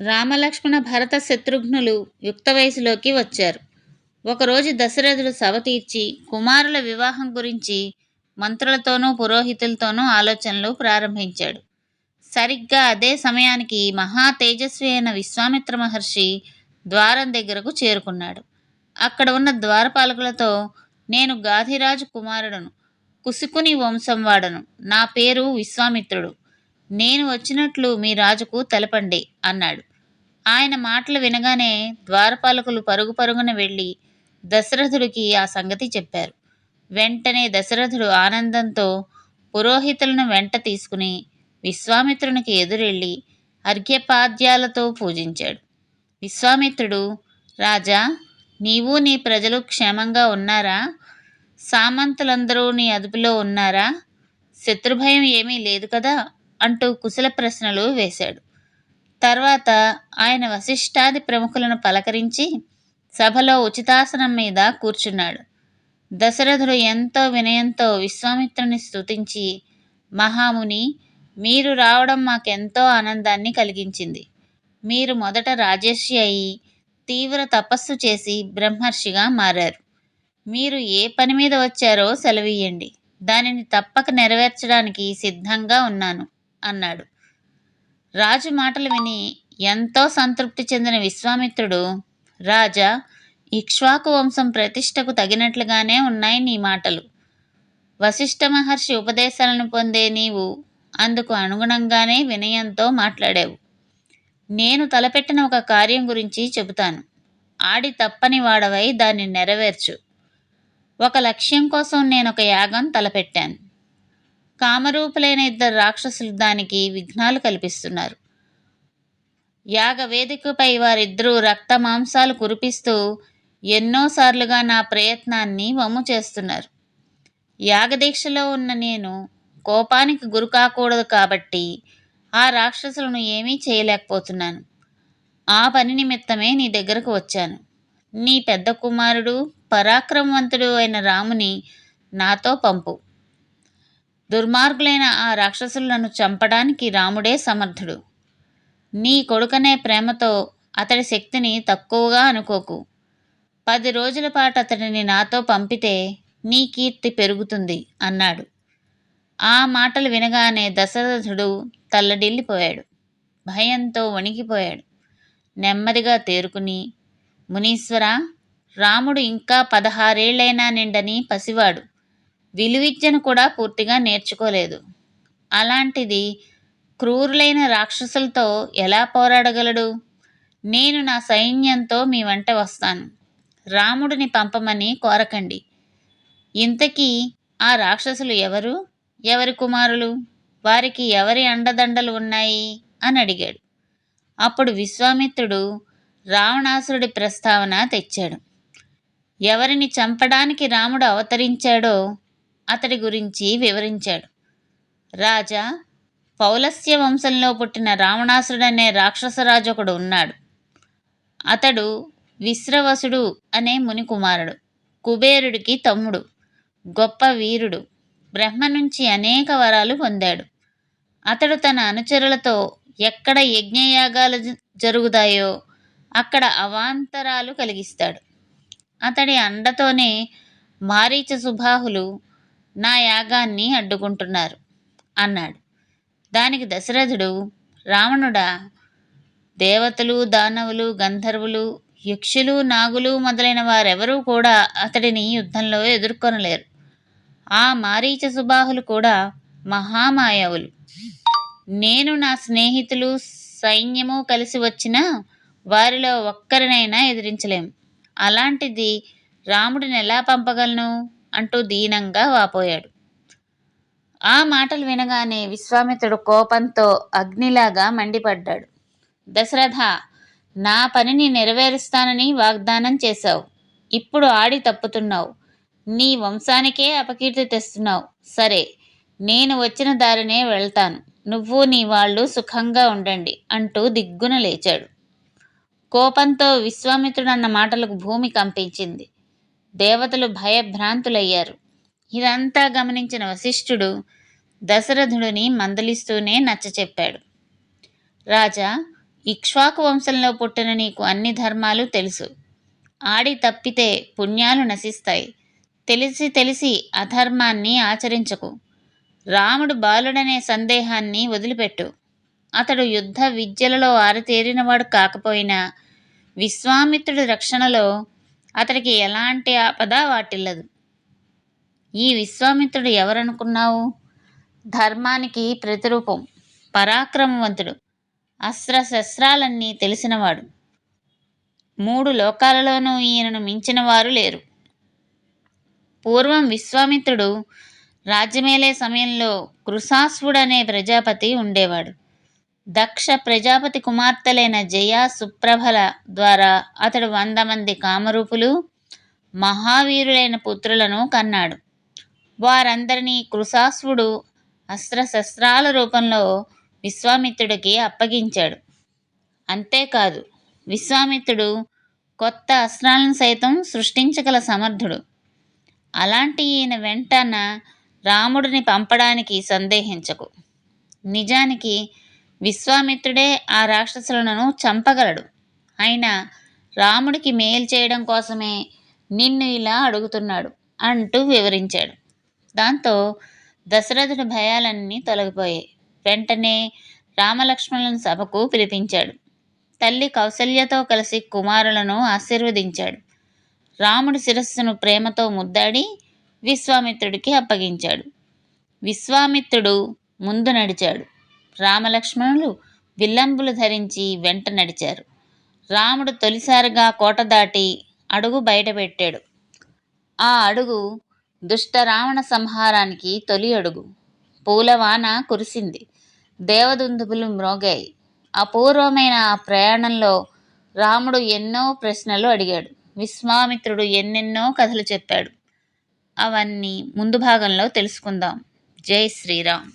రామలక్ష్మణ భరత శత్రుఘ్నులు యుక్త వయసులోకి వచ్చారు. ఒకరోజు దశరథుడు సభ తీర్చి కుమారుల వివాహం గురించి మంత్రులతోనూ పురోహితులతోనూ ఆలోచనలు ప్రారంభించాడు. సరిగ్గా అదే సమయానికి మహా తేజస్వి అయిన విశ్వామిత్ర మహర్షి ద్వారం దగ్గరకు చేరుకున్నాడు. అక్కడ ఉన్న ద్వారపాలకులతో నేను గాధిరాజు కుమారుడను కుసుకుని వంశం వాడను. నా పేరు విశ్వామిత్రుడు. నేను వచ్చినట్లు మీ రాజుకు తెలపండి అన్నాడు. ఆయన మాటలు వినగానే ద్వారపాలకులు పరుగు పరుగున వెళ్ళి దశరథుడికి ఆ సంగతి చెప్పారు. వెంటనే దశరథుడు ఆనందంతో పురోహితులను వెంట తీసుకుని విశ్వామిత్రునికి ఎదురెళ్ళి అర్ఘ్యపాద్యాలతో పూజించాడు. విశ్వామిత్రుడు రాజా నీవు నీ ప్రజలు క్షేమంగా ఉన్నారా? సామంతులందరూ నీ అదుపులో ఉన్నారా? శత్రుభయం ఏమీ లేదు కదా? అంటూ కుశల ప్రశ్నలు వేశాడు. తర్వాత ఆయన వశిష్ఠాది ప్రముఖులను పలకరించి సభలో ఉచితాసనం మీద కూర్చున్నాడు. దశరథుడు ఎంతో వినయంతో విశ్వామిత్రుని స్తుతించి మహాముని మీరు రావడం మాకెంతో ఆనందాన్ని కలిగించింది. మీరు మొదట రాజర్షి అయి తీవ్ర తపస్సు చేసి బ్రహ్మర్షిగా మారారు. మీరు ఏ పని మీద వచ్చారో సెలవియ్యండి దానిని తప్పక నెరవేర్చడానికి సిద్ధంగా ఉన్నాను. అన్నాడు. రాజు మాటలు విని ఎంతో సంతృప్తి చెందిన విశ్వామిత్రుడు రాజా ఇక్ష్వాకు వంశం ప్రతిష్టకు తగినట్లుగానే ఉన్నాయి నీ మాటలు. వశిష్ఠ మహర్షి ఉపదేశాలను పొందే నీవు అందుకు అనుగుణంగానే వినయంతో మాట్లాడావు. నేను తలపెట్టిన ఒక కార్యం గురించి చెబుతాను. ఆడి తప్పని వాడవై దాన్ని నెరవేర్చు. ఒక లక్ష్యం కోసం నేను ఒక యాగం తలపెట్టాను. కామరూపులైన ఇద్దరు రాక్షసులు దానికి విఘ్నాలు కల్పిస్తున్నారు. యాగ వేదికపై వారిద్దరూ రక్త మాంసాలు కురిపిస్తూ ఎన్నోసార్లుగా నా ప్రయత్నాన్ని వమ్ము చేస్తున్నారు. యాగదీక్షలో ఉన్న నేను కోపానికి గురి కాకూడదు కాబట్టి ఆ రాక్షసులను ఏమీ చేయలేకపోతున్నాను. ఆ పని నిమిత్తమే నీ దగ్గరకు వచ్చాను. నీ పెద్ద కుమారుడు పరాక్రమవంతుడు అయిన రాముని నాతో పంపు. దుర్మార్గులైన ఆ రాక్షసులను చంపడానికి రాముడే సమర్థుడు. నీ కొడుకనే ప్రేమతో అతడి శక్తిని తక్కువగా అనుకోకు. పది రోజుల పాటు అతడిని నాతో పంపితే నీ కీర్తి పెరుగుతుంది అన్నాడు. ఆ మాటలు వినగానే దశరథుడు తల్లడిల్లిపోయాడు. భయంతో వణికిపోయాడు. నెమ్మదిగా తేరుకుని మునీశ్వర రాముడు ఇంకా పదహారేళ్ళైనా నిండని పసివాడు. విలువిద్యను కూడా పూర్తిగా నేర్చుకోలేదు. అలాంటిది క్రూరులైన రాక్షసులతో ఎలా పోరాడగలడు? నేను నా సైన్యంతో మీ వెంట వస్తాను. రాముడిని పంపమని కోరకండి. ఇంతకీ ఆ రాక్షసులు ఎవరు? ఎవరి కుమారులు? వారికి ఎవరి అండదండలు ఉన్నాయి? అని అడిగాడు. అప్పుడు విశ్వామిత్రుడు రావణాసురుడి ప్రస్తావన తెచ్చాడు. ఎవరిని చంపడానికి రాముడు అవతరించాడో అతడి గురించి వివరించాడు. రాజా పౌలస్య వంశంలో పుట్టిన రావణాసుడనే రాక్షసరాజు ఒకడు ఉన్నాడు. అతడు విశ్రవసుడు అనే ముని కుమారుడు కుబేరుడికి తమ్ముడు గొప్ప వీరుడు బ్రహ్మ నుంచి అనేక వరాలు పొందాడు. అతడు తన అనుచరులతో ఎక్కడ యజ్ఞయాగాలు జరుగుతాయో అక్కడ అవాంతరాలు కలిగిస్తాడు. అతడి అండతోనే మారీచ సుబాహులు నా యాగాన్ని అడ్డుకుంటున్నారు అన్నాడు. దానికి దశరథుడు రావణుడా దేవతలు దానవులు గంధర్వులు యక్షులు నాగులు మొదలైన వారెవరూ కూడా అతడిని యుద్ధంలో ఎదుర్కొనలేరు. ఆ మారీచ సుబాహులు కూడా మహామాయవులు. నేను నా స్నేహితులు సైన్యము కలిసి వచ్చినా వారిలో ఒక్కరినైనా ఎదిరించలేం. అలాంటిది రాముడిని ఎలా పంపగలను? అంటూ దీనంగా వాపోయాడు. ఆ మాటలు వినగానే విశ్వామిత్రుడు కోపంతో అగ్నిలాగా మండిపడ్డాడు. దశరథ నా పనిని నెరవేరుస్తానని వాగ్దానం చేశావు. ఇప్పుడు ఆడి తప్పుతున్నావు. నీ వంశానికే అపకీర్తి తెస్తున్నావు. సరే నేను వచ్చిన దారినే వెళ్తాను. నువ్వు నీ వాళ్ళు సుఖంగా ఉండండి అంటూ దిగ్గున లేచాడు. కోపంతో విశ్వామిత్రుడు అన్న మాటలకు భూమి కంపించింది. దేవతలు భయభ్రాంతులయ్యారు. ఇదంతా గమనించిన వశిష్ఠుడు దశరథుడిని మందలిస్తూనే నచ్చచెప్పాడు. రాజా ఇక్ష్వాకు వంశంలో పుట్టిన నీకు అన్ని ధర్మాలు తెలుసు. ఆడి తప్పితే పుణ్యాలు నశిస్తాయి. తెలిసి తెలిసి అధర్మాన్ని ఆచరించకు. రాముడు బాలుడనే సందేహాన్ని వదిలిపెట్టు. అతడు యుద్ధ విద్యలలో ఆరితేరినవాడు కాకపోయినా విశ్వామిత్రుడి రక్షణలో అతడికి ఎలాంటి ఆపద వాటిల్లదు. ఈ విశ్వామిత్రుడు ఎవరనుకున్నావు? ధర్మానికి ప్రతిరూపం పరాక్రమవంతుడు అస్త్రశస్త్రాలన్నీ తెలిసినవాడు. మూడు లోకాలలోనూ ఈయనను మించిన వారు లేరు. పూర్వం విశ్వామిత్రుడు రాజ్యమేలే సమయంలో కృసాస్వుడనే ప్రజాపతి ఉండేవాడు. దక్ష ప్రజాపతి కుమార్తెలైన జయ సుప్రభల ద్వారా అతడు వంద మంది కామరూపులు మహావీరులైన పుత్రులను కన్నాడు. వారందరినీ కృసాస్వుడు అస్త్రశస్త్రాల రూపంలో విశ్వామిత్రుడికి అప్పగించాడు. అంతేకాదు విశ్వామిత్రుడు కొత్త అస్త్రాలను సైతం సృష్టించగల సమర్థుడు. అలాంటి ఈయన వెంటన రాముడిని పంపడానికి సందేహించకు. నిజానికి విశ్వామిత్రుడే ఆ రాక్షసులను చంపగలడు. అయినా రాముడికి మేలు చేయడం కోసమే నిన్ను ఇలా అడుగుతున్నాడు అంటూ వివరించాడు. దాంతో దశరథుడి భయాలన్నీ తొలగిపోయాయి. వెంటనే రామలక్ష్మణులను సభకు పిలిపించాడు. తల్లి కౌసల్యతో కలిసి కుమారులను ఆశీర్వదించాడు. రాముడి శిరస్సును ప్రేమతో ముద్దాడి విశ్వామిత్రుడికి అప్పగించాడు. విశ్వామిత్రుడు ముందు నడిచాడు. రామలక్ష్మణులు విల్లంబులు ధరించి వెంట నడిచారు. రాముడు తొలిసారిగా కోట దాటి అడుగు బయటపెట్టాడు. ఆ అడుగు దుష్ట రావణ సంహారానికి తొలి అడుగు. పూలవాన కురిసింది. దేవదుందుబులు మ్రోగాయి. అపూర్వమైన ఆ ప్రయాణంలో రాముడు ఎన్నో ప్రశ్నలు అడిగాడు. విశ్వామిత్రుడు ఎన్నెన్నో కథలు చెప్పాడు. అవన్నీ ముందు భాగంలో తెలుసుకుందాం. జై శ్రీరామ్.